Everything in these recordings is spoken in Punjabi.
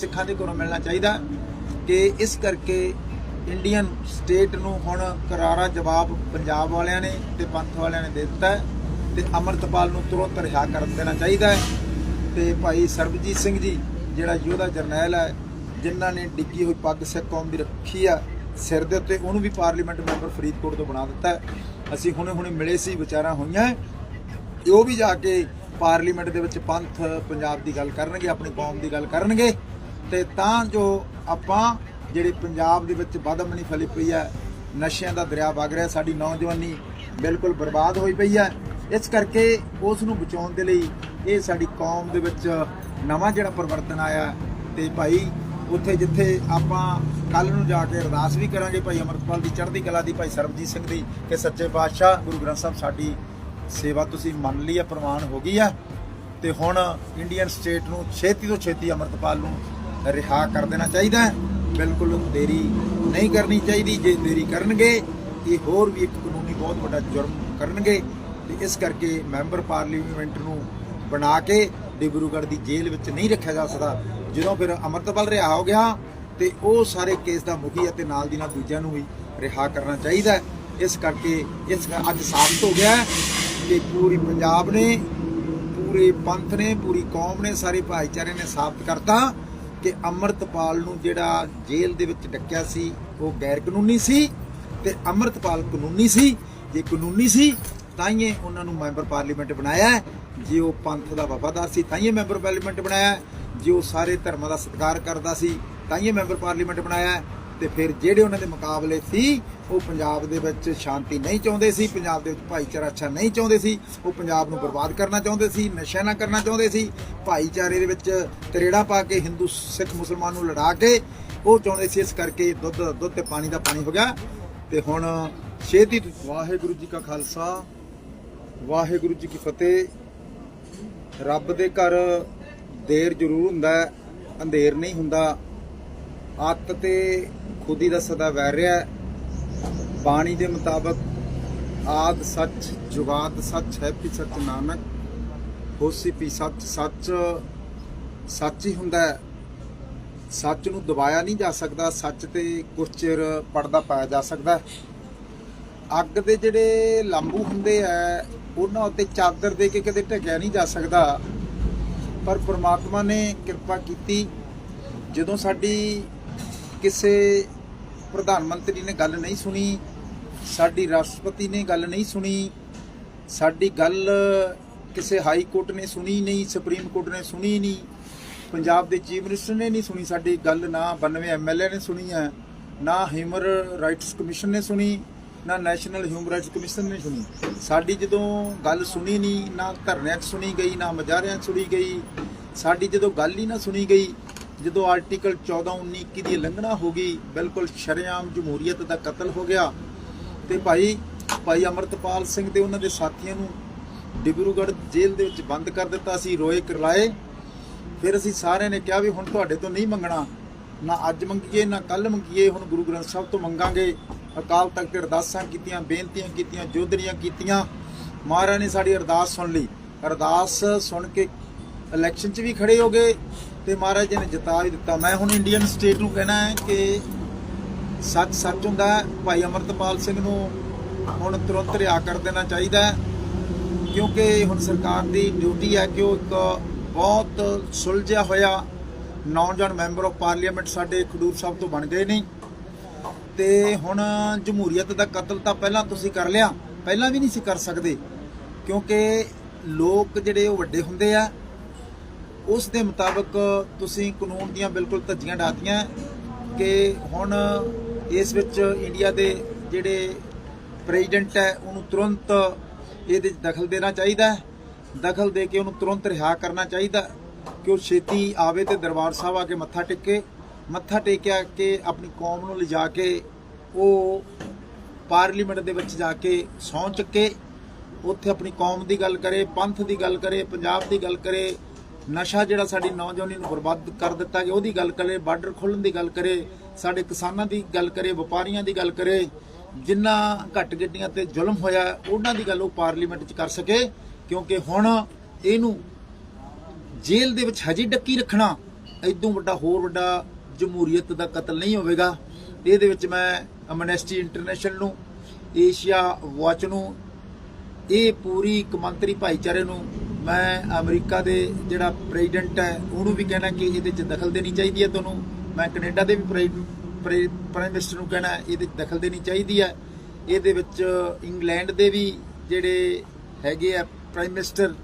ਸਿੱਖਾਂ ਦੇ ਕੋਲੋਂ ਮਿਲਣਾ ਚਾਹੀਦਾ। ਕਿ ਇਸ ਕਰਕੇ ਇੰਡੀਅਨ ਸਟੇਟ ਨੂੰ ਹੁਣ ਕਰਾਰਾ ਜਵਾਬ ਪੰਜਾਬ ਵਾਲਿਆਂ ਨੇ ਤੇ ਪੰਥ ਵਾਲਿਆਂ ਨੇ ਦੇ ਦਿੱਤਾ ਹੈ ਤੇ ਅਮਰਤਪਾਲ ਨੂੰ ਤੁਰੰਤ ਰਿਹਾ ਕਰ ਦੇਣਾ ਚਾਹੀਦਾ ਹੈ। ਤੇ ਭਾਈ ਸਰਬਜੀਤ ਸਿੰਘ ਜੀ, ਜਿਹੜਾ ਯੋਧਾ ਜਰਨੈਲ ਹੈ, ਜਿਨ੍ਹਾਂ ਨੇ ਡਿੱਗੀ ਹੋਈ ਪੱਗ ਸਿੱਖ ਕੌਮ ਦੀ ਰੱਖੀ ਆ, ਸਿਰ ਦੇ ਉੱਤੇ ਉਹਨੂੰ ਵੀ ਪਾਰਲੀਮੈਂਟ ਮੈਂਬਰ ਫਰੀਦਕੋਟ ਤੋਂ ਬਣਾ ਦਿੱਤਾ ਅਸੀਂ ਹੁਣੇ ਹੁਣੇ ਮਿਲੇ ਸੀ, ਵਿਚਾਰਾਂ ਹੋਈਆਂ ਤੇ ਉਹ ਵੀ ਜਾ ਕੇ ਪਾਰਲੀਮੈਂਟ ਦੇ ਵਿੱਚ ਪੰਥ ਪੰਜਾਬ ਦੀ ਗੱਲ ਕਰਨਗੇ, ਆਪਣੀ ਕੌਮ ਦੀ ਗੱਲ ਕਰਨਗੇ। ਤੇ ਤਾਂ ਜੋ ਆਪਾਂ ਜਿਹੜੇ ਪੰਜਾਬ ਦੇ ਵਿੱਚ ਬਦਮਣੀ ਫਲੀ ਪਈ ਹੈ, ਨਸ਼ਿਆਂ ਦਾ ਦਰਿਆ ਵਗ ਰਿਹਾ, ਸਾਡੀ ਨੌਜਵਾਨੀ ਬਿਲਕੁਲ ਬਰਬਾਦ ਹੋਈ ਪਈ ਹੈ। ਇਸ ਕਰਕੇ ਉਸ ਨੂੰ ਬਚਾਉਣ ਦੇ ਲਈ ਇਹ ਸਾਡੀ ਕੌਮ ਦੇ ਵਿੱਚ ਨਵਾਂ ਜਿਹੜਾ ਪਰਿਵਰਤਨ ਆਇਆ ਤੇ ਭਾਈ ਉੱਥੇ ਜਿੱਥੇ ਆਪਾਂ ਕੱਲ ਨੂੰ ਜਾ ਕੇ ਅਰਦਾਸ ਵੀ ਕਰਾਂਗੇ ਭਾਈ ਅਮਰਪਾਲ ਦੀ ਚੜ੍ਹਦੀ ਕਲਾ ਦੀ, ਭਾਈ ਸਰਬਜੀਤ ਸਿੰਘ ਦੀ ਕਿ ਸੱਚੇ ਪਾਤਸ਼ਾਹ ਗੁਰੂ ਗ੍ਰੰਥ ਸਾਹਿਬ ਸਾਡੀ ਸੇਵਾ ਤੁਸੀਂ ਮੰਨ ਲਈ ਹੈ, ਪ੍ਰਵਾਨ ਹੋ ਗਈ ਹੈ। ਤੇ ਹੁਣ ਇੰਡੀਅਨ ਸਟੇਟ ਨੂੰ ਛੇਤੀ ਤੋਂ ਛੇਤੀ ਅਮਰਤਪਾਲ ਨੂੰ ਰਿਹਾ ਕਰ ਦੇਣਾ ਚਾਹੀਦਾ ਹੈ। ਬਿਲਕੁਲ ਦੇਰੀ ਨਹੀਂ ਕਰਨੀ ਚਾਹੀਦੀ। ਜੇ ਦੇਰੀ ਕਰਨਗੇ, ਇਹ ਹੋਰ ਵੀ ਇੱਕ ਕਾਨੂੰਨੀ ਬਹੁਤ ਵੱਡਾ ਜੁਰਮ ਕਰਨਗੇ। ਤੇ ਇਸ ਕਰਕੇ ਮੈਂਬਰ ਪਾਰਲੀਮੈਂਟ ਨੂੰ ਬਣਾ ਕੇ ਡਿਬਰੂਗੜ੍ਹ ਦੀ ਜੇਲ੍ਹ ਵਿੱਚ ਨਹੀਂ ਰੱਖਿਆ ਜਾ ਸਕਦਾ। ਜਦੋਂ ਫਿਰ ਅਮਰਤਪਾਲ ਰਿਹਾ ਹੋ ਗਿਆ, ਤੇ ਉਹ ਸਾਰੇ ਕੇਸ ਦਾ ਮੁਖੀ ਅਤੇ ਨਾਲ ਦੀ ਨਾਲ ਦੂਜਿਆਂ ਨੂੰ ਵੀ ਰਿਹਾ ਕਰਨਾ ਚਾਹੀਦਾ ਇਸ ਕਰਕੇ ਇਸ ਅੱਜ ਸਾਬਤ ਹੋ ਗਿਆ ਹੈ ਕਿ ਪੂਰੀ ਪੰਜਾਬ ਨੇ, ਪੂਰੇ ਪੰਥ ਨੇ, ਪੂਰੀ ਕੌਮ ਨੇ ਸਾਰੇ ਭਾਈਚਾਰੇ ਨੇ ਸਾਬਤ ਕਰਤਾ। ਕਿ ਅਮਰਤਪਾਲ ਨੂੰ ਜਿਹੜਾ ਜੇਲ੍ਹ ਦੇ ਵਿੱਚ ਡੱਕਿਆ ਸੀ, ਉਹ ਗੈਰ ਕਾਨੂੰਨੀ ਸੀ ਤੇ ਅਮਰਤਪਾਲ ਕਾਨੂੰਨੀ ਸੀ। ਜੇ ਕਾਨੂੰਨੀ ਸੀ ਤਾਂ ਹੀ ਉਹਨਾਂ ਨੂੰ ਮੈਂਬਰ ਪਾਰਲੀਮੈਂਟ ਬਣਾਇਆ ਜੇ ਉਹ ਪੰਥ ਦਾ ਵਫਾਦਾਰ ਸੀ ਤਾਂ ਹੀ ਮੈਂਬਰ ਪਾਰਲੀਮੈਂਟ ਬਣਾਇਆ ਜੇ ਉਹ ਸਾਰੇ ਧਰਮਾਂ ਦਾ ਸਤਿਕਾਰ ਕਰਦਾ ਸੀ ਤਾਂ ਹੀ ਮੈਂਬਰ ਪਾਰਲੀਮੈਂਟ ਬਣਾਇਆ ਤੇ ਫਿਰ ਜਿਹੜੇ ਉਹਨਾਂ ਦੇ ਮੁਕਾਬਲੇ ਸੀ, ਉਹ ਪੰਜਾਬ ਦੇ ਵਿੱਚ ਸ਼ਾਂਤੀ ਨਹੀਂ ਚਾਹੁੰਦੇ ਸੀ, ਪੰਜਾਬ ਦੇ ਵਿੱਚ ਭਾਈਚਾਰਾ ਅੱਛਾ ਨਹੀਂ ਚਾਹੁੰਦੇ ਸੀ, ਉਹ ਪੰਜਾਬ ਨੂੰ ਬਰਬਾਦ ਕਰਨਾ ਚਾਹੁੰਦੇ ਸੀ ਨਸ਼ਾ ਨਾ ਕਰਨਾ ਚਾਹੁੰਦੇ ਸੀ, ਭਾਈਚਾਰੇ ਦੇ ਵਿੱਚ ਤਰੇੜਾ ਪਾ ਕੇ ਹਿੰਦੂ, ਸਿੱਖ, ਮੁਸਲਮਾਨ ਨੂੰ ਲੜਾ ਕੇ ਉਹ ਚਾਹੁੰਦੇ ਸੀ ਇਸ ਕਰਕੇ ਦੁੱਧ ਦਾ ਦੁੱਧ ਤੇ ਪਾਣੀ ਦਾ ਪਾਣੀ ਹੋ ਗਿਆ। ਤੇ ਹੁਣ ਛੇਤੀ ਵਾਹਿਗੁਰੂ ਜੀ ਕਾ ਖਾਲਸਾ, ਵਾਹਿਗੁਰੂ ਜੀ ਕੀ ਫਤਿਹ। ਰੱਬ ਦੇ ਘਰ ਦੇਰ ਜ਼ਰੂਰ ਹੁੰਦਾ ਹੈ ਅੰਧੇਰ ਨਹੀਂ ਹੁੰਦਾ। ਅੱਤ ਤੇ ਖੁਦੀ ਦਾ ਸਦਾ ਵੈਰ ਰਿਹਾ ਹੈ। ਬਾਣੀ ਦੇ ਮੁਤਾਬਕ ਆਦ ਸੱਚ, ਜੁਗਾਦ ਸੱਚ ਹੈ ਪੀ ਸੱਚ ਨਾਨਕ, ਹੋਸੀ ਪੀ ਸੱਚ ਸੱਚ ਸੱਚ ਹੀ ਹੁੰਦਾ ਹੈ। ਸੱਚ ਨੂੰ ਦਬਾਇਆ ਨਹੀਂ ਜਾ ਸਕਦਾ, ਸੱਚ ਤੇ ਕੁਝ ਚਿਰ ਪੜਦਾ ਪਾਇਆ ਜਾ ਸਕਦਾ ਅੱਗ ਦੇ ਜਿਹੜੇ ਲਾਂਬੂ ਹੁੰਦੇ ਆ, ਉਹਨਾਂ ਉੱਤੇ ਚਾਦਰ ਦੇ ਕੇ ਕਦੇ ਢਕਿਆ ਨਹੀਂ ਜਾ ਸਕਦਾ। ਪਰ ਪ੍ਰਮਾਤਮਾ ਨੇ ਕਿਰਪਾ ਕੀਤੀ। ਜਦੋਂ ਸਾਡੀ ਕਿਸੇ ਪ੍ਰਧਾਨ ਮੰਤਰੀ ਨੇ ਗੱਲ ਨਹੀਂ ਸੁਣੀ, ਸਾਡੀ ਰਾਸ਼ਟਰਪਤੀ ਨੇ ਗੱਲ ਨਹੀਂ ਸੁਣੀ, ਸਾਡੀ ਗੱਲ ਕਿਸੇ ਹਾਈ ਕੋਰਟ ਨੇ ਸੁਣੀ ਨਹੀਂ, ਸੁਪਰੀਮ ਕੋਰਟ ਨੇ ਸੁਣੀ ਨਹੀਂ, ਪੰਜਾਬ ਦੇ ਚੀਫ ਮਿਨਿਸਟਰ ਨੇ ਨਹੀਂ ਸੁਣੀ, ਸਾਡੀ ਗੱਲ ਨਾ 92 ਐਮਐਲਏ ਨੇ ਸੁਣੀ ਹੈ, ਨਾ ਹਿਊਮਨ ਰਾਈਟਸ ਕਮਿਸ਼ਨ ਨੇ ਸੁਣੀ, ਨਾ ਨੈਸ਼ਨਲ ਹਿਊਮਨ ਰਾਈਟਸ ਕਮਿਸ਼ਨ ਨੇ ਸੁਣੀ। ਸਾਡੀ ਜਦੋਂ ਗੱਲ ਸੁਣੀ ਨਹੀਂ, ਨਾ ਧਰਨਿਆਂ 'ਚ ਸੁਣੀ ਗਈ, ਨਾ ਮਜਾਰਿਆਂ 'ਚ ਸੁਣੀ ਗਈ, ਸਾਡੀ ਜਦੋਂ ਗੱਲ ਹੀ ਨਾ ਸੁਣੀ ਗਈ ਜਦੋਂ ਆਰਟੀਕਲ 14 19 21 ਦੀ ਉਲੰਘਣਾ ਹੋ ਗਈ, ਬਿਲਕੁਲ ਸ਼ਰੇਆਮ ਜਮਹੂਰੀਅਤ ਦਾ ਕਤਲ ਹੋ ਗਿਆ ਤੇ ਭਾਈ ਭਾਈ ਅਮਰਤਪਾਲ ਸਿੰਘ ਤੇ ਉਹਨਾਂ ਦੇ ਸਾਥੀਆਂ ਨੂੰ ਡਿਬਰੂਗੜ੍ਹ ਜੇਲ੍ਹ ਦੇ ਵਿੱਚ ਬੰਦ ਕਰ ਦਿੱਤਾ ਸੀ, ਰੋਏ ਕਰਲਾਏ। ਫਿਰ ਅਸੀਂ ਸਾਰਿਆਂ ਨੇ ਕਿਹਾ ਵੀ ਹੁਣ ਤੁਹਾਡੇ ਤੋਂ ਨਹੀਂ ਮੰਗਣਾ, ਨਾ ਅੱਜ ਮੰਗੀਏ, ਨਾ ਕੱਲ ਮੰਗੀਏ, ਹੁਣ ਗੁਰੂ ਗ੍ਰੰਥ ਸਾਹਿਬ ਤੋਂ ਮੰਗਾਂਗੇ। ਅਕਾਲ ਤਖਤ ਅਰਦਾਸਾਂ ਕੀਤੀਆਂ, ਬੇਨਤੀਆਂ ਕੀਤੀਆਂ ਜੋਦਰੀਆਂ ਕੀਤੀਆਂ। ਮਹਾਰਾਜ ਨੇ ਸਾਡੀ ਅਰਦਾਸ ਸੁਣ ਲਈ। ਅਰਦਾਸ ਸੁਣ ਕੇ ਇਲੈਕਸ਼ਨ 'ਚ ਵੀ ਖੜੇ ਹੋ ਗਏ। ਤੇ ਮਹਾਰਾਜ ਜੀ ਨੇ ਜਿਤਾ ਵੀ ਦਿੱਤਾ। ਮੈਂ ਹੁਣ ਇੰਡੀਅਨ ਸਟੇਟ ਨੂੰ ਕਹਿਣਾ ਹੈ ਕਿ ਸੱਚ ਸੱਚ ਹੁੰਦਾ ਭਾਈ ਅਮਰਤਪਾਲ ਸਿੰਘ ਨੂੰ ਹੁਣ ਤੁਰੰਤ ਰਿਹਾ ਕਰ ਦੇਣਾ ਚਾਹੀਦਾ ਕਿਉਂਕਿ ਹੁਣ ਸਰਕਾਰ ਦੀ ਡਿਊਟੀ ਹੈ ਕਿ ਉਹ ਇੱਕ ਬਹੁਤ ਸੁਲਝਿਆ ਹੋਇਆ ਨੌਜਵਾਨ ਮੈਂਬਰ ਆਫ ਪਾਰਲੀਮੈਂਟ ਸਾਡੇ ਖਡੂਰ ਸਾਹਿਬ ਤੋਂ ਬਣ ਗਏ ਨੇ। ਤੇ ਹੁਣ ਜਮਹੂਰੀਅਤ ਦਾ ਕਤਲ ਤਾਂ ਪਹਿਲਾਂ ਤੁਸੀਂ ਕਰ ਲਿਆ। ਪਹਿਲਾਂ ਵੀ ਨਹੀਂ ਸੀ ਕਰ ਸਕਦੇ, ਕਿਉਂਕਿ ਲੋਕ ਜਿਹੜੇ ਉਹ ਵੱਡੇ ਹੁੰਦੇ ਆ ਉਸ ਦੇ ਮੁਤਾਬਕ ਤੁਸੀਂ ਕਾਨੂੰਨ ਦੀਆਂ ਬਿਲਕੁਲ ਧੱਜੀਆਂ ਡਾਤੀਆਂ ਕਿ ਹੁਣ ਇਸ ਵਿੱਚ ਇੰਡੀਆ ਦੇ ਜਿਹੜੇ ਪ੍ਰੈਜ਼ੀਡੈਂਟ ਹੈ, ਉਹਨੂੰ ਤੁਰੰਤ ਇਹਦੇ 'ਚ ਦਖਲ ਦੇਣਾ ਚਾਹੀਦਾ ਦਖਲ ਦੇ ਕੇ ਉਹਨੂੰ ਤੁਰੰਤ ਰਿਹਾ ਕਰਨਾ ਚਾਹੀਦਾ ਕਿ ਉਹ ਛੇਤੀ ਆਵੇ ਤੇ ਦਰਬਾਰ ਸਾਹਿਬ ਆ ਕੇ ਮੱਥਾ ਟੇਕੇ। ਮੱਥਾ ਟੇਕਿਆ ਕਿ ਆਪਣੀ ਕੌਮ ਨੂੰ ਲਿਜਾ ਕੇ ਉਹ ਪਾਰਲੀਮੈਂਟ ਦੇ ਵਿੱਚ ਜਾ ਕੇ ਸਹੁੰ ਚੱਕੇ। ਉੱਥੇ ਆਪਣੀ ਕੌਮ ਦੀ ਗੱਲ ਕਰੇ, ਪੰਥ ਦੀ ਗੱਲ ਕਰੇ, ਪੰਜਾਬ ਦੀ ਗੱਲ ਕਰੇ ਨਸ਼ਾ ਜਿਹੜਾ ਸਾਡੀ ਨੌਜਵਾਨੀ ਨੂੰ ਬਰਬਾਦ ਕਰ ਦਿੱਤਾ ਗਿਆ, ਉਹਦੀ ਗੱਲ ਕਰੇ, ਬਾਰਡਰ ਖੋਲ੍ਹਣ ਦੀ ਗੱਲ ਕਰੇ, ਸਾਡੇ ਕਿਸਾਨਾਂ ਦੀ ਗੱਲ ਕਰੇ, ਵਪਾਰੀਆਂ ਦੀ ਗੱਲ ਕਰੇ, ਜਿੰਨਾ ਘੱਟ ਗੱਡੀਆਂ ਤੇ ਜ਼ੁਲਮ ਹੋਇਆ, ਉਹਨਾਂ ਦੀ ਗੱਲ ਉਹ ਪਾਰਲੀਮੈਂਟ 'ਚ ਕਰ ਸਕੇ, ਕਿਉਂਕਿ ਹੁਣ ਇਹਨੂੰ ਜੇਲ੍ਹ ਦੇ ਵਿੱਚ ਹਜੇ ਡੱਕੀ ਰੱਖਣਾ ਇਦੋਂ ਵੱਡਾ ਹੋਰ ਵੱਡਾ ਜਮਹੂਰੀਅਤ ਦਾ ਕਤਲ ਨਹੀਂ ਹੋਵੇਗਾ। ਇਹਦੇ ਵਿੱਚ ਮੈਂ ਅਮਨੈਸਟੀ ਇੰਟਰਨੈਸ਼ਨਲ ਨੂੰ ਏਸ਼ੀਆ ਵਾਚ ਨੂੰ, ਇਹ ਪੂਰੀ ਕੌਮਾਂਤਰੀ ਭਾਈਚਾਰੇ ਨੂੰ ਮੈਂ ਅਮਰੀਕਾ ਦੇ ਜਿਹੜਾ ਪ੍ਰੈਜ਼ੀਡੈਂਟ ਹੈ, ਉਹਨੂੰ ਵੀ ਕਹਿਣਾ ਕਿ ਇਹਦੇ 'ਚ ਦਖਲ ਦੇਣੀ ਚਾਹੀਦੀ ਹੈ ਤੁਹਾਨੂੰ। ਮੈਂ ਕੈਨੇਡਾ ਦੇ ਵੀ ਪ੍ਰਾਈਮ ਮਿਨਿਸਟਰ ਨੂੰ ਕਹਿਣਾ, ਇਹਦੇ 'ਚ ਦਖਲ ਦੇਣੀ ਚਾਹੀਦੀ ਹੈ। ਇਹਦੇ ਵਿੱਚ ਇੰਗਲੈਂਡ ਦੇ ਵੀ ਜਿਹੜੇ ਹੈਗੇ ਆ ਪ੍ਰਾਈਮ ਮਿਨਿਸਟਰ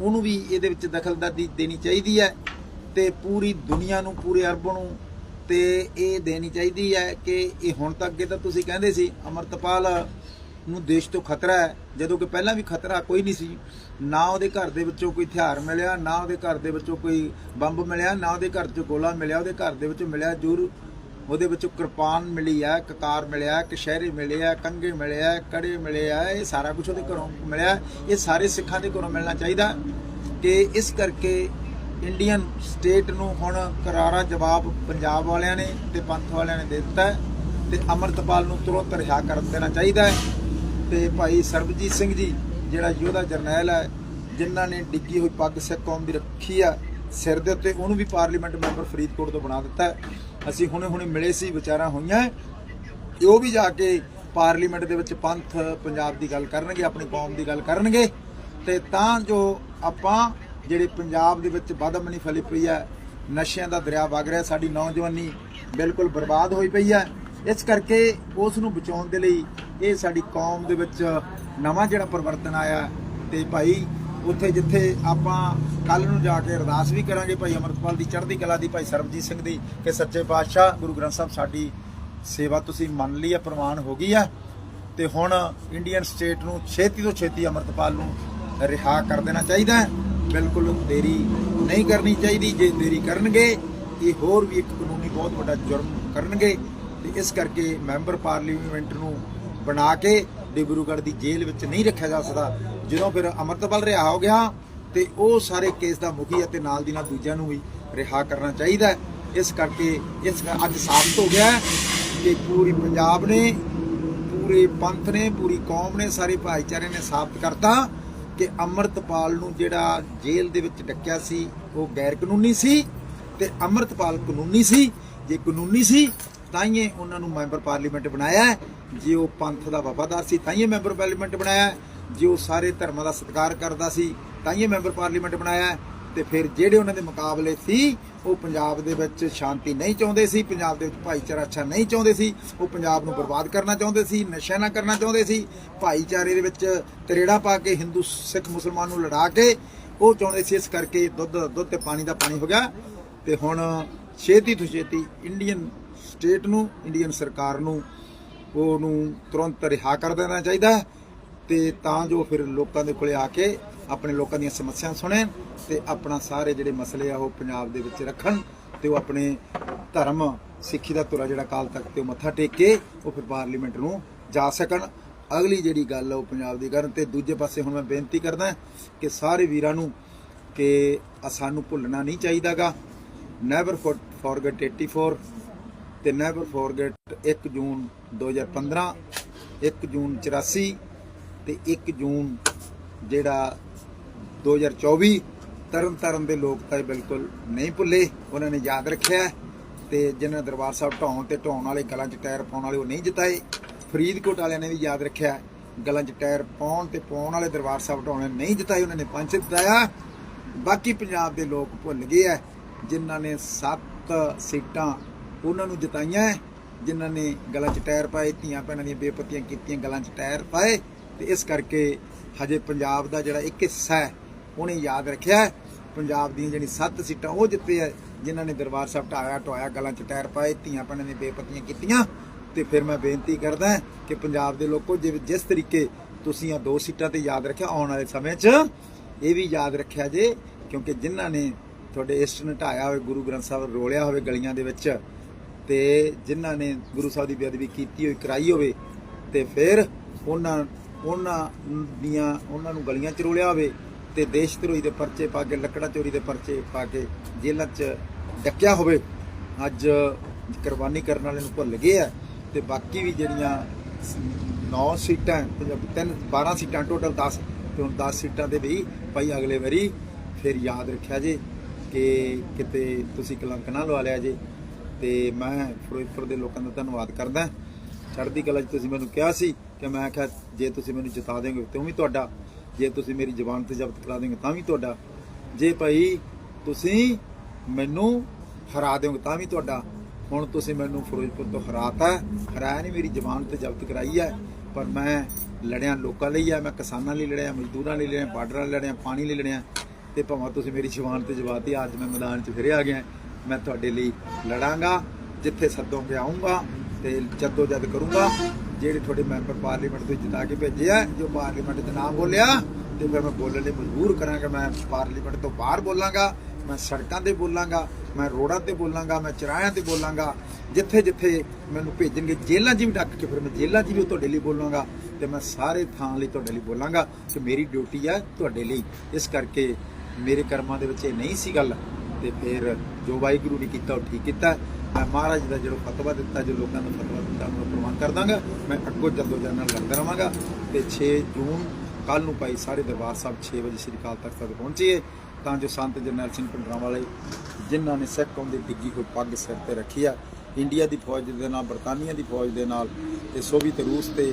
ਉਹਨੂੰ ਵੀ ਇਹਦੇ ਵਿੱਚ ਦਖਲਅੰਦਾਜ਼ੀ ਦੇਣੀ ਚਾਹੀਦੀ ਹੈ ਤੇ ਪੂਰੀ ਦੁਨੀਆ ਨੂੰ, ਪੂਰੇ ਅਰਬ ਨੂੰ ਤੇ ਇਹ ਦੇਣੀ ਚਾਹੀਦੀ ਹੈ ਕਿ ਇਹ ਹੁਣ ਤੱਕ ਅੱਗੇ ਤਾਂ ਤੁਸੀਂ ਕਹਿੰਦੇ ਸੀ, ਅਮਰਤਪਾਲ ਨੂੰ ਦੇਸ਼ ਤੋਂ ਖਤਰਾ ਹੈ, ਜਦੋਂ ਕਿ ਪਹਿਲਾਂ ਵੀ ਖਤਰਾ ਕੋਈ ਨਹੀਂ ਸੀ। ਨਾ ਉਹਦੇ ਘਰ ਦੇ ਵਿੱਚੋਂ ਕੋਈ ਹਥਿਆਰ ਮਿਲਿਆ, ਨਾ ਉਹਦੇ ਘਰ ਦੇ ਵਿੱਚੋਂ ਕੋਈ ਬੰਬ ਮਿਲਿਆ, ਨਾ ਉਹਦੇ ਘਰ 'ਚੋਂ ਗੋਲਾ ਮਿਲਿਆ, ਉਹਦੇ ਘਰ ਦੇ ਵਿੱਚੋਂ ਮਿਲਿਆ ਜ਼ਰੂਰ। ਉਹਦੇ ਵਿੱਚੋਂ ਕਿਰਪਾਨ ਮਿਲੀ ਹੈ ਕਕਾਰ ਮਿਲਿਆ, ਕਸ਼ਹਿਰੇ ਮਿਲੇ ਆ ਕੰਗੇ ਮਿਲੇ ਆ, ਕੜੇ ਮਿਲੇ ਆ, ਇਹ ਸਾਰਾ ਕੁਝ ਉਹਦੇ ਘਰੋਂ ਮਿਲਿਆ। ਇਹ ਸਾਰੇ ਸਿੱਖਾਂ ਦੇ ਘਰੋਂ ਮਿਲਣਾ ਚਾਹੀਦਾ ਕਿ ਇਸ ਕਰਕੇ ਇੰਡੀਅਨ ਸਟੇਟ ਨੂੰ ਹੁਣ ਕਰਾਰਾ ਜਵਾਬ ਪੰਜਾਬ ਵਾਲਿਆਂ ਨੇ ਤੇ ਪੰਥ ਵਾਲਿਆਂ ਨੇ ਦੇ ਦਿੱਤਾ ਹੈ ਤੇ ਅਮਰਤਪਾਲ ਨੂੰ ਤੁਰੰਤ ਰਿਹਾ ਕਰ ਦੇਣਾ ਚਾਹੀਦਾ ਹੈ। ਤੇ ਭਾਈ ਸਰਬਜੀਤ ਸਿੰਘ ਜੀ, ਜਿਹੜਾ ਯੋਧਾ ਜਰਨੈਲ ਹੈ, ਜਿਨ੍ਹਾਂ ਨੇ ਡਿੱਗੀ ਹੋਈ ਪੱਗ ਸਿੱਖ ਕੌਮ ਦੀ ਰੱਖੀ ਆ, ਸਿਰ ਦੇ ਉੱਤੇ ਉਹਨੂੰ ਵੀ ਪਾਰਲੀਮੈਂਟ ਮੈਂਬਰ ਫਰੀਦਕੋਟ ਤੋਂ ਬਣਾ ਦਿੱਤਾ ਅਸੀਂ ਹੁਣੇ ਹੁਣੇ ਮਿਲੇ ਸੀ, ਵਿਚਾਰਾਂ ਹੋਈਆਂ ਹੈ। ਉਹ ਵੀ ਜਾ ਕੇ ਪਾਰਲੀਮੈਂਟ ਦੇ ਵਿੱਚ ਪੰਥ ਪੰਜਾਬ ਦੀ ਗੱਲ ਕਰਨਗੇ, ਆਪਣੀ ਕੌਮ ਦੀ ਗੱਲ ਕਰਨਗੇ। ਤੇ ਤਾਂ ਜੋ ਆਪਾਂ ਜਿਹੜੇ ਪੰਜਾਬ ਦੇ ਵਿੱਚ ਬਦਮਨੀ ਫਲੀ ਪਈ ਹੈ, ਨਸ਼ਿਆਂ ਦਾ ਦਰਿਆ ਵਗ ਰਿਹਾ, ਸਾਡੀ ਨੌਜਵਾਨੀ ਬਿਲਕੁਲ ਬਰਬਾਦ ਹੋਈ ਪਈ ਹੈ। ਇਸ ਕਰਕੇ ਉਸ ਨੂੰ ਬਚਾਉਣ ਦੇ ਲਈ ਇਹ ਸਾਡੀ ਕੌਮ ਦੇ ਵਿੱਚ ਨਵਾਂ ਜਿਹੜਾ ਪਰਿਵਰਤਨ ਆਇਆ ਤੇ ਭਾਈ ਉੱਥੇ ਜਿੱਥੇ ਆਪਾਂ ਕੱਲ ਨੂੰ ਜਾ ਕੇ ਅਰਦਾਸ ਵੀ ਕਰਾਂਗੇ ਭਾਈ ਅਮਰਤਪਾਲ ਦੀ ਚੜ੍ਹਦੀ ਕਲਾ ਦੀ, ਭਾਈ ਸਰਬਜੀਤ ਸਿੰਘ ਦੀ ਕਿ ਸੱਚੇ ਪਾਤਸ਼ਾਹ ਗੁਰੂ ਗ੍ਰੰਥ ਸਾਹਿਬ ਸਾਡੀ ਸੇਵਾ ਤੁਸੀਂ ਮੰਨ ਲਈ ਹੈ ਪ੍ਰਵਾਨ ਹੋ ਗਈ ਹੈ ਤੇ ਹੁਣ ਇੰਡੀਅਨ ਸਟੇਟ ਨੂੰ ਛੇਤੀ ਤੋਂ ਛੇਤੀ ਅਮਰਤਪਾਲ ਨੂੰ ਰਿਹਾ ਕਰ ਦੇਣਾ ਚਾਹੀਦਾ ਹੈ। ਬਿਲਕੁਲ ਦੇਰੀ ਨਹੀਂ ਕਰਨੀ ਚਾਹੀਦੀ, ਜੇ ਦੇਰੀ ਕਰਨਗੇ, ਇਹ ਹੋਰ ਵੀ ਇੱਕ ਕਾਨੂੰਨੀ ਬਹੁਤ ਵੱਡਾ ਜੁਰਮ ਕਰਨਗੇ। ਤੇ ਇਸ ਕਰਕੇ ਮੈਂਬਰ ਪਾਰਲੀਮੈਂਟ ਨੂੰ ਬਣਾ ਕੇ ਡਿਬਰੂਗੜ੍ਹ ਦੀ ਜੇਲ੍ਹ ਵਿੱਚ ਨਹੀਂ ਰੱਖਿਆ ਜਾ ਸਕਦਾ। ਜਦੋਂ ਫਿਰ ਅਮਰਤਪਾਲ ਰਿਹਾ ਹੋ ਗਿਆ, ਤੇ ਉਹ ਸਾਰੇ ਕੇਸ ਦਾ ਮੁਖੀ ਅਤੇ ਨਾਲ ਦੀ ਨਾਲ ਦੂਜਿਆਂ ਨੂੰ ਵੀ ਰਿਹਾ ਕਰਨਾ ਚਾਹੀਦਾ ਇਸ ਕਰਕੇ ਇਸ ਅੱਜ ਸਾਬਤ ਹੋ ਗਿਆ ਹੈ ਕਿ ਪੂਰੀ ਪੰਜਾਬ ਨੇ, ਪੂਰੇ ਪੰਥ ਨੇ, ਪੂਰੀ ਕੌਮ ਨੇ, ਸਾਰੇ ਭਾਈਚਾਰੇ ਨੇ ਸਾਬਤ ਕਰਤਾ ਕਿ ਅਮਰਤਪਾਲ ਨੂੰ ਜਿਹੜਾ ਜੇਲ੍ਹ ਦੇ ਵਿੱਚ ਡੱਕਿਆ ਸੀ, ਉਹ ਗੈਰ ਕਾਨੂੰਨੀ ਸੀ ਤੇ ਅਮਰਤਪਾਲ ਕਾਨੂੰਨੀ ਸੀ। ਜੇ ਕਾਨੂੰਨੀ ਸੀ, ਤਾਂ ਹੀ ਇਹ ਉਹਨਾਂ ਨੂੰ ਮੈਂਬਰ ਪਾਰਲੀਮੈਂਟ ਬਣਾਇਆ ਜੇ ਉਹ ਪੰਥ ਦਾ ਵਫਾਦਾਰ ਸੀ, ਤਾਂ ਹੀ ਮੈਂਬਰ ਪਾਰਲੀਮੈਂਟ ਬਣਾਇਆ ਜੇ ਉਹ ਸਾਰੇ ਧਰਮਾਂ ਦਾ ਸਤਿਕਾਰ ਕਰਦਾ ਸੀ, ਤਾਂ ਹੀ ਮੈਂਬਰ ਪਾਰਲੀਮੈਂਟ ਬਣਾਇਆ ਹੈ। ਤੇ ਫਿਰ ਜਿਹੜੇ ਉਹਨਾਂ ਦੇ ਮੁਕਾਬਲੇ ਸੀ, ਉਹ ਪੰਜਾਬ ਦੇ ਵਿੱਚ ਸ਼ਾਂਤੀ ਨਹੀਂ ਚਾਹੁੰਦੇ ਸੀ, ਪੰਜਾਬ ਦੇ ਵਿੱਚ ਭਾਈਚਾਰਾ ਅੱਛਾ ਨਹੀਂ ਚਾਹੁੰਦੇ ਸੀ, ਉਹ ਪੰਜਾਬ ਨੂੰ ਬਰਬਾਦ ਕਰਨਾ ਚਾਹੁੰਦੇ ਸੀ ਨਸ਼ਾ ਨਾ ਕਰਨਾ ਚਾਹੁੰਦੇ ਸੀ, ਭਾਈਚਾਰੇ ਦੇ ਵਿੱਚ ਤਰੇੜਾ ਪਾ ਕੇ ਹਿੰਦੂ, ਸਿੱਖ, ਮੁਸਲਮਾਨ ਨੂੰ ਲੜਾ ਕੇ ਉਹ ਚਾਹੁੰਦੇ ਸੀ, ਇਸ ਕਰਕੇ ਦੁੱਧ ਦਾ ਦੁੱਧ ਤੇ ਪਾਣੀ ਦਾ ਪਾਣੀ ਹੋ ਗਿਆ ਤੇ ਹੁਣ ਛੇਤੀ ਤੋਂ ਛੇਤੀ ਇੰਡੀਅਨ ਸਟੇਟ ਨੂੰ, ਇੰਡੀਅਨ ਸਰਕਾਰ ਨੂੰ ਉਹਨੂੰ ਤੁਰੰਤ ਰਿਹਾ ਕਰ ਦੇਣਾ ਚਾਹੀਦਾ ਹੈ ਤੇ ਤਾਂ ਜੋ ਫਿਰ ਲੋਕਾਂ ਦੇ ਕੋਲੇ ਆ ਕੇ ਆਪਣੇ ਲੋਕਾਂ ਦੀਆਂ ਸਮੱਸਿਆਵਾਂ ਸੁਣਨ ਤੇ ਆਪਣਾ ਸਾਰੇ ਜਿਹੜੇ ਮਸਲੇ ਆ ਉਹ ਪੰਜਾਬ ਦੇ ਵਿੱਚ ਰੱਖਣ ਤੇ ਉਹ ਆਪਣੇ ਧਰਮ, ਸਿੱਖੀ ਦਾ ਤੁਰਾ ਜਿਹੜਾ ਕਾਲ ਤੱਕ ਤੇ ਉਹ ਮੱਥਾ ਟੇਕ ਕੇ ਉਹ ਫਿਰ ਪਾਰਲੀਮੈਂਟ ਨੂੰ ਜਾ ਸਕਣ। ਅਗਲੀ ਜਿਹੜੀ ਗੱਲ ਆ ਉਹ ਪੰਜਾਬ ਦੀ ਕਰਨ ਤੇ ਦੂਜੇ ਪਾਸੇ ਹੁਣ ਮੈਂ ਬੇਨਤੀ ਕਰਦਾ ਕਿ ਸਾਰੇ ਵੀਰਾਂ ਨੂੰ ਕਿ ਸਾਨੂੰ ਭੁੱਲਣਾ ਨਹੀਂ ਚਾਹੀਦਾਗਾ। ਨੈਵਰ ਫੋਰਗੇਟ 84 ਤੇ ਨੈਵਰ ਫੋਰਗੇਟ 1 ਜੂਨ 2015 1 ਜੂਨ 84 ਤੇ 1 ਜੂਨ ਜਿਹੜਾ 2024 ਤਰਨ ਤਰਨ ਦੇ ਲੋਕ ਤਾਂ ਇਹ ਬਿਲਕੁਲ ਨਹੀਂ ਭੁੱਲੇ, ਉਹਨਾਂ ਨੇ ਯਾਦ ਰੱਖਿਆ ਹੈ ਤੇ ਜਿਨ੍ਹਾਂ ਦਰਬਾਰ ਸਾਹਿਬ ਢਾਉਣ ਤੇ ਢਾਉਣ ਵਾਲੇ ਗਲਾਂ 'ਚ ਟਾਇਰ ਪਾਉਣ ਵਾਲੇ ਉਹ ਨਹੀਂ ਜਿਤਾਏ। ਫਰੀਦਕੋਟ ਵਾਲਿਆਂ ਨੇ ਵੀ ਯਾਦ ਰੱਖਿਆ ਗਲਾਂ 'ਚ ਟਾਇਰ ਪਾਉਣ ਤੇ ਪਾਉਣ ਵਾਲੇ ਦਰਬਾਰ ਸਾਹਿਬ ਢਾਉਣੇ ਨਹੀਂ ਜਿਤਾਏ, ਉਹਨਾਂ ਨੇ ਪੰਜ ਜਿਤਾਇਆ। ਬਾਕੀ ਪੰਜਾਬ ਦੇ ਲੋਕ ਭੁੱਲ ਗਏ ਹੈ, ਜਿਨ੍ਹਾਂ ਨੇ 7 ਸੀਟਾਂ ਉਹਨਾਂ ਨੂੰ ਜਿਤਾਈਆਂ ਜਿਨ੍ਹਾਂ ਨੇ ਗਲਾਂ 'ਚ ਟਾਇਰ ਪਾਏ, ਧੀਆਂ ਭੈਣਾਂ ਦੀਆਂ ਬੇਪਤੀਆਂ ਕੀਤੀਆਂ, ਗਲਾਂ 'ਚ ਟਾਇਰ ਪਾਏ ਤੇ ਇਸ ਕਰਕੇ ਹਜੇ ਪੰਜਾਬ ਦਾ ਜਿਹੜਾ ਇੱਕ ਹਿੱਸਾ ਹੈ ਉਹਨੇ ਯਾਦ ਰੱਖਿਆ ਪੰਜਾਬ ਦੀਆਂ ਜਿਹੜੀ 7 ਸੀਟਾਂ ਉਹ ਜਿੱਤੇ ਹੈ ਜਿਨ੍ਹਾਂ ਨੇ ਦਰਬਾਰ ਸਾਹਿਬ ਢਾਇਆ ਟੋਇਆ ਗਲਾਂ 'ਚ ਟਾਇਰ ਪਾਏ, ਧੀਆਂ ਭੈਣਾਂ ਦੀਆਂ ਬੇਪਤੀਆਂ ਕੀਤੀਆਂ। ਤੇ ਫਿਰ ਮੈਂ ਬੇਨਤੀ ਕਰਦਾ ਕਿ ਪੰਜਾਬ ਦੇ ਲੋਕੋ ਜਿਵੇਂ ਜਿਸ ਤਰੀਕੇ ਤੁਸੀਂ ਆ ਦੋ ਸੀਟਾਂ ਤੇ ਯਾਦ ਰੱਖਿਆ, ਆਉਣ ਵਾਲੇ ਸਮੇਂ 'ਚ ਇਹ ਵੀ ਯਾਦ ਰੱਖਿਆ ਜੇ, ਕਿਉਂਕਿ ਜਿਨ੍ਹਾਂ ਨੇ ਤੁਹਾਡੇ ਇਸ਼ਟ ਨੇ ਢਾਇਆ ਹੋਵੇ, ਗੁਰੂ ਗ੍ਰੰਥ ਸਾਹਿਬ ਰੋਲਿਆ ਹੋਵੇ ਗਲੀਆਂ ਦੇ ਵਿੱਚ ਤੇ ਜਿਨ੍ਹਾਂ ਨੇ ਗੁਰੂ ਸਾਹਿਬ ਦੀ ਬੇਅਦਬੀ ਕੀਤੀ ਹੋਈ, ਕਰਾਈ ਹੋਵੇ ਤੇ ਫਿਰ ਉਹਨਾਂ ਉਹਨਾਂ ਦੀਆਂ, ਉਹਨਾਂ ਨੂੰ ਗਲੀਆਂ 'ਚ ਰੋਲਿਆ ਹੋਵੇ ਤੇ ਦੇਸ਼ ਧਰੋਹੀ ਦੇ ਪਰਚੇ ਪਾ ਕੇ, ਲੱਕੜਾ ਚੋਰੀ ਦੇ ਪਰਚੇ ਪਾ ਕੇ ਜੇਲ੍ਹਾਂ 'ਚ ਡੱਕਿਆ ਹੋਵੇ, ਅੱਜ ਕੁਰਬਾਨੀ ਕਰਨ ਵਾਲੇ ਨੂੰ ਭੁੱਲ ਗਏ ਆ। ਤੇ ਬਾਕੀ ਵੀ ਜਿਹੜੀਆਂ 9 ਸੀਟਾਂ ਪੰਜਾਬ ਤਿੰਨ 12 ਸੀਟਾਂ ਟੋਟਲ 10 ਤੇ ਹੁਣ 10 ਸੀਟਾਂ ਦੇ ਵੀ ਭਾਈ ਅਗਲੇ ਵਾਰੀ ਫਿਰ ਯਾਦ ਰੱਖਿਆ ਜੇ ਕਿ ਕਿਤੇ ਤੁਸੀਂ ਕਲੰਕ ਨਾ ਲਵਾ ਲਿਆ ਜੇ। ਤੇ ਮੈਂ ਫਿਰੋਜ਼ਪੁਰ ਦੇ ਲੋਕਾਂ ਦਾ ਧੰਨਵਾਦ ਕਰਦਾ। ਚੜ੍ਹਦੀ ਕਲਾ 'ਚ ਤੁਸੀਂ ਮੈਨੂੰ ਕਿਹਾ ਸੀ ਕਿ ਮੈਂ ਕਿਹਾ, ਜੇ ਤੁਸੀਂ ਮੈਨੂੰ ਜਿਤਾ ਦੇਵੋਗੇ ਤਾਂ ਵੀ ਤੁਹਾਡਾ, ਜੇ ਤੁਸੀਂ ਮੇਰੀ ਜ਼ਬਾਨ ਤੇ ਜ਼ਬਤ ਕਰਾ ਦੇਵੋਗੇ ਤਾਂ ਵੀ ਤੁਹਾਡਾ। ਜੇ ਭਾਈ ਤੁਸੀਂ ਮੈਨੂੰ ਹਰਾ ਦਿਓਗੇ ਤਾਂ ਵੀ ਤੁਹਾਡਾ। ਹੁਣ ਤੁਸੀਂ ਮੈਨੂੰ ਫਿਰੋਜ਼ਪੁਰ ਤੋਂ ਹਰਾਤਾ ਹਰਾਇਆ ਨਹੀਂ, ਮੇਰੀ ਜ਼ਬਾਨ ਤੇ ਜ਼ਬਤ ਕਰਾਈ ਹੈ। ਪਰ ਮੈਂ ਲੜਿਆ ਲੋਕਾਂ ਲਈ ਆ ਮੈਂ ਕਿਸਾਨਾਂ ਲਈ ਲੜਿਆ, ਮਜ਼ਦੂਰਾਂ ਲਈ ਲੜਿਆ, ਬਾਰਡਰਾਂ ਲਈ ਲੜਿਆ, ਪਾਣੀ ਲਈ ਲੜਿਆ। ਤੇ ਭਾਵੇਂ ਤੁਸੀਂ ਮੇਰੀ ਜ਼ਬਾਨ ਤੇ ਜਵਾਤੀ, ਅੱਜ ਮੈਂ ਮੈਦਾਨ 'ਚ ਫਿਰਿਆ ਆ ਗਿਆ। ਮੈਂ ਤੁਹਾਡੇ ਲਈ ਲੜਾਂਗਾ, ਜਿੱਥੇ ਸੱਦੋਗੇ ਆਉਂਗਾ ਤੇ ਜੱਦੋ ਜਦ ਕਰੂੰਗਾ, ਜਿਹੜੇ ਤੁਹਾਡੇ ਮੈਂਬਰ ਪਾਰਲੀਮੈਂਟ ਤੋਂ ਜਿਤਾ ਕੇ ਭੇਜੇ ਆ, ਜੋ ਪਾਰਲੀਮੈਂਟ 'ਚ ਨਾ ਬੋਲਿਆ, ਤੇ ਫਿਰ ਮੈਂ ਬੋਲਣ ਲਈ ਮਜਬੂਰ ਕਰਾਂਗਾ, ਮੈਂ ਪਾਰਲੀਮੈਂਟ ਤੋਂ ਬਾਹਰ ਬੋਲਾਂਗਾ, ਮੈਂ ਸੜਕਾਂ ਤੇ ਬੋਲਾਂਗਾ, ਮੈਂ ਰੋਡਾਂ ਤੇ ਬੋਲਾਂਗਾ, ਮੈਂ ਚਰਾਇਆਂ ਤੇ ਬੋਲਾਂਗਾ ਜਿੱਥੇ ਜਿੱਥੇ ਮੈਨੂੰ ਭੇਜਣਗੇ ਜੇਲ੍ਹਾਂ 'ਚ ਵੀ ਡੱਕ ਕੇ, ਫਿਰ ਮੈਂ ਜੇਲ੍ਹਾਂ 'ਚ ਵੀ ਤੁਹਾਡੇ ਲਈ ਬੋਲਾਂਗਾ, ਤੇ ਮੈਂ ਸਾਰੇ ਥਾਂ ਲਈ ਤੁਹਾਡੇ ਲਈ ਬੋਲਾਂਗਾ ਕਿ ਮੇਰੀ ਡਿਊਟੀ ਹੈ ਤੁਹਾਡੇ ਲਈ। ਇਸ ਕਰਕੇ ਮੇਰੇ ਕਰਮਾਂ ਦੇ ਵਿੱਚ ਇਹ ਨਹੀਂ ਸੀ ਗੱਲ। ਤੇ ਫਿਰ ਜੋ ਵਾਹਿਗੁਰੂ ਨੇ ਕੀਤਾ ਉਹ ਠੀਕ ਕੀਤਾ। ਮੈਂ ਮਹਾਰਾਜ ਦਾ ਜਿਹੜਾ ਫਤਵਾ ਦਿੱਤਾ, ਜੋ ਲੋਕਾਂ ਨੂੰ ਫਤਵਾ ਦਿੱਤਾ ਉਹਨੂੰ ਪ੍ਰਮਾਣ ਕਰ ਦਾਂਗਾ। ਮੈਂ ਅੱਗੋਂ ਜੱਦੋ ਜਨ ਨਾਲ ਲੜਦਾ ਰਵਾਂਗਾ ਤੇ 6 ਜੂਨ ਕੱਲ ਨੂੰ ਭਾਈ ਸਾਰੇ ਦਰਬਾਰ ਸਾਹਿਬ 6 ਵਜੇ ਸ੍ਰੀ ਅਕਾਲ ਤਖਤ ਤੱਕ ਪਹੁੰਚੀਏ। ਤਾਂ ਜੋ ਸੰਤ ਜਰਨੈਲ ਸਿੰਘ ਪਿੰਡਰਾਂ ਵਾਲੇ, ਜਿਨ੍ਹਾਂ ਨੇ ਸਿੱਖ ਕੌਮ ਦੀ ਡਿੱਗੀ ਹੋਈ ਪੱਗ ਸਿਰ ਤੇ ਰੱਖੀ ਆ, ਇੰਡੀਆ ਦੀ ਫੌਜ ਦੇ ਨਾਲ, ਬਰਤਾਨੀਆ ਦੀ ਫੌਜ ਦੇ ਨਾਲ ਤੇ ਸੋਵੀਅਤ ਰੂਸ ਤੇ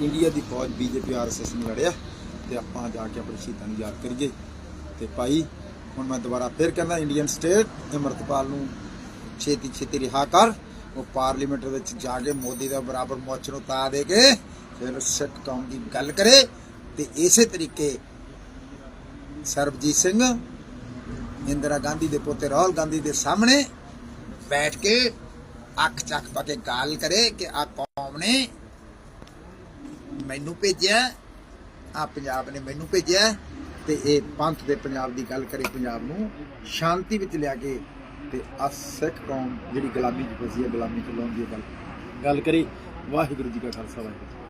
ਇੰਡੀਆ ਦੀ ਫੌਜ, ਬੀਜੇਪੀ ਆਰਐਸਐਸ ਨੂੰ ਲੜਿਆ ਤੇ ਆਪਾਂ ਜਾ ਕੇ ਆਪਣੇ ਸ਼ਹੀਦਾਂ ਨੂੰ ਯਾਦ ਕਰੀਏ। ਤੇ ਭਾਈ ਹੁਣ ਮੈਂ ਦੁਬਾਰਾ ਫਿਰ ਕਹਿੰਦਾ ਇੰਡੀਅਨ ਸਟੇਟ ਅਮਰਤਪਾਲ ਨੂੰ ਛੇਤੀ ਛੇਤੀ ਰਿਹਾ ਕਰ। ਉਹ ਪਾਰਲੀਮੈਂਟ ਵਿੱਚ ਜਾ ਕੇ ਮੋਦੀ ਦਾ ਬਰਾਬਰ ਮੋਚ ਨੂੰ ਤਾ ਦੇ ਕੇ ਫਿਰ ਸਿੱਖ ਕੌਮ ਦੀ ਗੱਲ ਕਰੇ ਤੇ ਇਸੇ ਤਰੀਕੇ ਸਰਬਜੀਤ ਸਿੰਘ, ਇੰਦਰਾ ਗਾਂਧੀ ਦੇ ਪੋਤੇ ਰਾਹੁਲ ਗਾਂਧੀ ਦੇ ਸਾਹਮਣੇ ਬੈਠ ਕੇ ਅੱਖ ਚੱਕ ਪਾ ਕੇ ਗੱਲ ਕਰੇ ਕਿ ਆ ਕੌਮ ਨੇ ਮੈਨੂੰ ਭੇਜਿਆ ਆ ਪੰਜਾਬ ਨੇ ਮੈਨੂੰ ਭੇਜਿਆ। ਤੇ ਇਹ ਪੰਥ ਦੇ ਪੰਜਾਬ ਦੀ ਗੱਲ ਕਰੇ ਪੰਜਾਬ ਨੂੰ, ਸ਼ਾਂਤੀ ਵਿੱਚ ਲਿਆ ਕੇ ਤੇ ਅਸ ਸਿੱਖ ਕੌਮ ਜਿਹੜੀ ਗੁਲਾਮੀ ਚ ਫਸੀ ਹੈ, ਗੁਲਾਮੀ ਚ ਲਾਉਣ ਦੀ ਗੱਲ। ਗੱਲ ਕਰੀ ਵਾਹਿਗੁਰੂ ਜੀ ਕਾ ਖਾਲਸਾ, ਵਾਹਿਗੁਰੂ ਜੀ